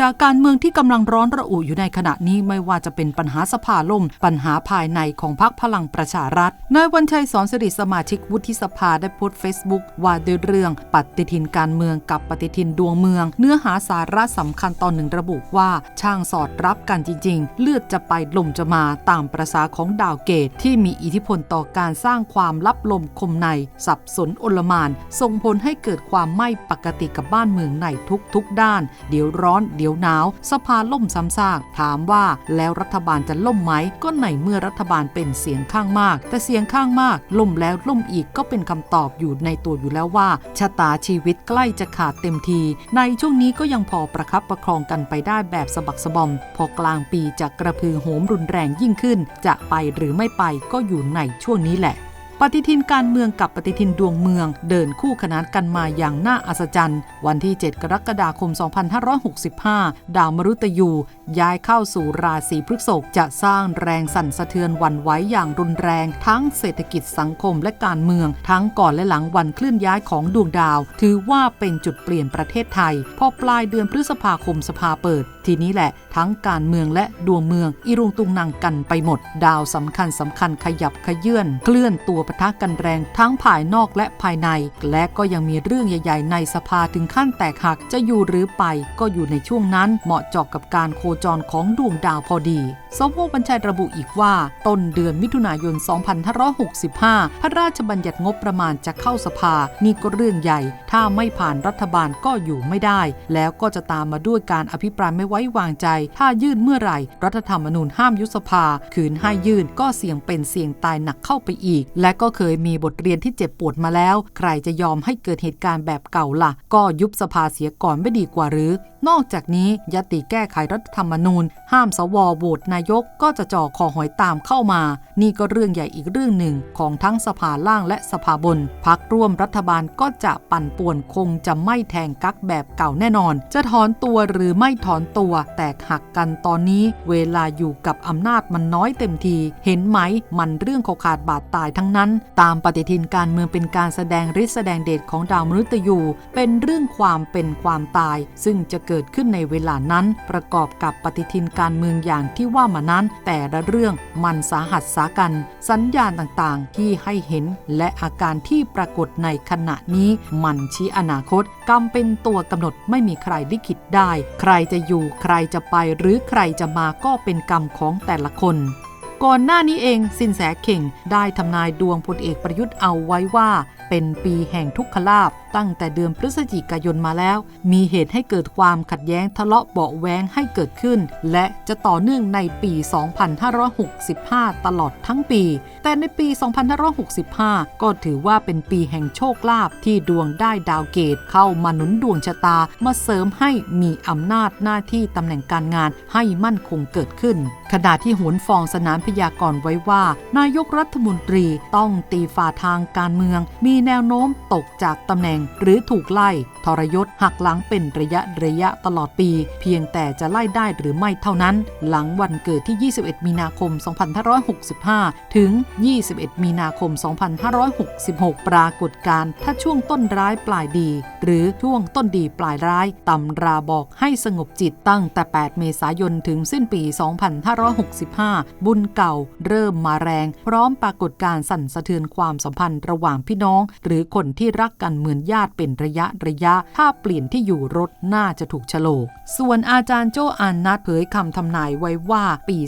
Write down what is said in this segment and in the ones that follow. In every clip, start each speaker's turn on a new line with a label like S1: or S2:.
S1: จากการเมืองที่กำลังร้อนระอุอยู่ในขณะนี้ไม่ว่าจะเป็นปัญหาสภาล่ม ปัญหาภายในของพรรคพลังประชารัฐนายวันชัยสอนสิริสมาชิกวุฒิสภาได้โพสต์เฟซบุ๊กว่าด้วยเรื่องปฏิทินการเมืองกับปฏิทินดวงเมือง เนื้อหาสาระสำคัญตอนหนึ่งระบุว่า ช่างสอดรับกันจริง ๆ เลือดจะไปลมจะมาตามประษาของดาวเกตที่มีอิทธิพลต่อการสร้างความลับลมคมใน สับสนอลมานส่งผลให้เกิดความไม่ปกติกับบ้านเมืองในทุกๆด้าน เดี๋ยวร้อนเดี๋ยวหนาว สภาล่มซ้ำซากถามว่าแล้วรัฐบาลจะล่มไหม ก็ในเมื่อรัฐบาลเป็นเสียงข้างมาก แต่เสียงข้างมาก ล่มแล้วล่มอีกก็เป็นคำตอบอยู่ในตัวอยู่แล้วว่า ชะตาชีวิตใกล้จะขาดเต็มที ในช่วงนี้ก็ยังพอประคับประคองกันไปได้แบบสะบักสะบอม พอกลางปีจะกระพือโหมรุนแรงยิ่งขึ้น จะไปหรือไม่ไปก็อยู่ในช่วงนี้แหละ ปฏิทินการเมืองกับปฏิทินดวงเมือง เดินคู่ขนานกันมาอย่างน่าอัศจรรย์ วันที่ 7 กรกฎาคม 2565 ดาวมฤตยู ย้ายเข้าสู่ราศีพฤษภจะสร้างแรงสั่นสะเทือนวันไหวอย่างรุนแรง ทั้งเศรษฐกิจสังคมและการเมือง ทั้งก่อนและหลังวันเคลื่อนย้ายของดวงดาว ถือว่าเป็นจุดเปลี่ยนประเทศไทย พอปลายเดือนพฤษภาคมสภาเปิด ทีนี้แหละ ทั้งการเมืองและดวงเมืองอิรุงตุงนังกันไปหมด ดาวสำคัญสำคัญขยับขยื่นเคลื่อนตัวปะทะกันแรงทั้งภายนอกและภายใน และก็ยังมีเรื่องใหญ่ ๆ ในสภาถึงขั้นแตกหักจะอยู่หรือไป ก็อยู่ในช่วงนั้นเหมาะเจาะกับการโคจรของดวงดาวพอดีสมพงษ์บัญชัยระบุอีกว่า ต้นเดือนมิถุนายน 2565 พระราชบัญญัติงบประมาณจะเข้าสภา นี่ก็เรื่องใหญ่ ถ้าไม่ผ่านรัฐบาลก็อยู่ไม่ได้ แล้วก็จะตามมาด้วยการอภิปรายไม่ไว้วางใจถ้ายื่นเมื่อไหร่ รัฐธรรมนูญห้ามยุบสภา คืนให้ยื่นก็เสี่ยงเป็นเสี่ยงตายหนักเข้าไปอีก และก็เคยมีบทเรียนที่เจ็บปวดมาแล้ว ใครจะยอมให้เกิดเหตุการณ์แบบเก่าล่ะ ก็ยุบสภาเสียก่อนไม่ดีกว่าหรือ นอกจากนี้ยติแก้ไขรัฐธรรมนูญ ห้ามสวโหวตนายกก็จะจ่อคอหอยตามเข้ามา นี่ก็เรื่องใหญ่อีกเรื่องหนึ่งของทั้งสภาล่างและสภาบน พักร่วมรัฐบาลก็จะปั่นป่วนคงจะไม่แทงกักแบบเก่าแน่นอน จะถอนตัวหรือไม่ถอนตัว แตกหักกันตอนนี้ เวลาอยู่กับอำนาจมันน้อยเต็มที เห็นไหมมันเรื่องขขาดบาดตายทั้งนั้น ตามปฏิทินการเมืองเป็นการแสดงฤทธิ์แสดงเดชของดาวมฤตยูเป็นเรื่องความเป็นความตาย ซึ่งจะเกิดกิดขึ้นในเวลานั้น ประกอบกับปฏิทินการเมืองอย่างที่ว่ามานั้น แต่ละเรื่องมันสาหัสสากัน สัญญาณต่างๆ ที่ให้เห็นและอาการที่ปรากฏในขณะนี้ มันชี้อนาคตกรรมเป็นตัวกำหนดไม่มีใครลิขิตได้ ใครจะอยู่ใครจะไปหรือใครจะมาก็เป็นกรรมของแต่ละคนก่อนหน้านี้เองสินแสเข่งได้ทำนายดวงพลเอกประยุทธ์เอาไว้ว่า เป็นปีแห่งทุกขลาบ ตั้งแต่เดือนพฤศจิกายนมาแล้ว มีเหตุให้เกิดความขัดแย้งทะเลาะเบาแวงให้เกิดขึ้น และจะต่อเนื่องในปี 2565 ตลอดทั้งปี แต่ในปี 2565 ก็ถือว่าเป็นปีแห่งโชคลาภที่ดวงได้ดาวเกตเข้ามาหนุนดวงชะตามาเสริมให้มีอำนาจหน้าที่ตำแหน่งการงานให้มั่นคงเกิดขึ้น ขณะที่โหนฟองสนามพยากรณ์ไว้ว่า นายกรัฐมนตรีต้องตีฝ่าทางการเมือง มีแนวโน้มตกจากตำแหน่งหรือถูกไล่ทรยศหักหลังเป็นระยะระยะตลอดปี เพียงแต่จะไล่ได้หรือไม่เท่านั้น หลังวันเกิดที่ 21 มีนาคม 2565 ถึง 21 มีนาคม 2566 ปรากฏการถ้าช่วงต้นร้ายปลายดี หรือช่วงต้นดีปลายร้ายตำราบอกให้สงบจิตตั้งแต่ 8 เมษายนถึงสิ้นปี 2565 บุญเก่าเริ่มมาแรง พร้อมปรากฏการสั่นสะเทือนความสัมพันธ์ระหว่างพี่น้อง หรือคนที่รักกันเหมือนญาติเป็นระยะระยะ ถ้าเปลี่ยนที่อยู่รถน่าจะถูกฉลก ส่วนอาจารย์โจอานัทเผยคำทำนายไว้ว่าปี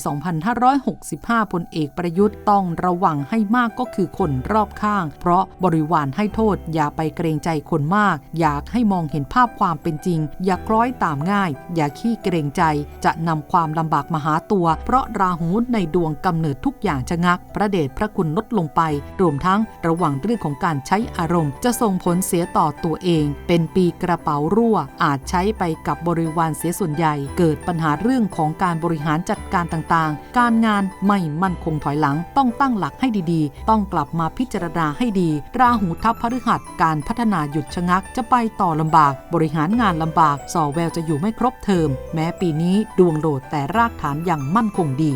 S1: 2565พลเอกประยุทธ์ต้องระวังให้มากก็คือคนรอบข้าง เพราะบริวารให้โทษอย่าไปเกรงใจคนมาก อยากให้มองเห็นภาพความเป็นจริง อย่าคล้อยตามง่าย อย่าขี้เกรงใจ จะนำความลำบากมาหาตัว เพราะราหูในดวงกำเนิดทุกอย่างชะงัก พระเดชพระคุณลดลงไป รวมทั้งระวังเรื่องของการใช้อารมณ์ จะส่งผลเสียต่อตัวเอง เป็นปีกระเป๋ารั่ว อาจใช้ไปกับบริวารเสียส่วนใหญ่ เกิดปัญหาเรื่องของการบริหารจัดการต่างๆ การงานไม่มั่นคงถอยหลัง ต้องตั้งหลักให้ดีๆ ต้องกลับมาพิจารณาให้ดี ราหูทัพพฤหัสการพัฒนาหยุดชะงักจะไปต่อลำบาก บริหารงานลำบาก สอแววจะอยู่ไม่ครบเทอม แม้ปีนี้ดวงโดดแต่รากฐานย่างมั่นคงดี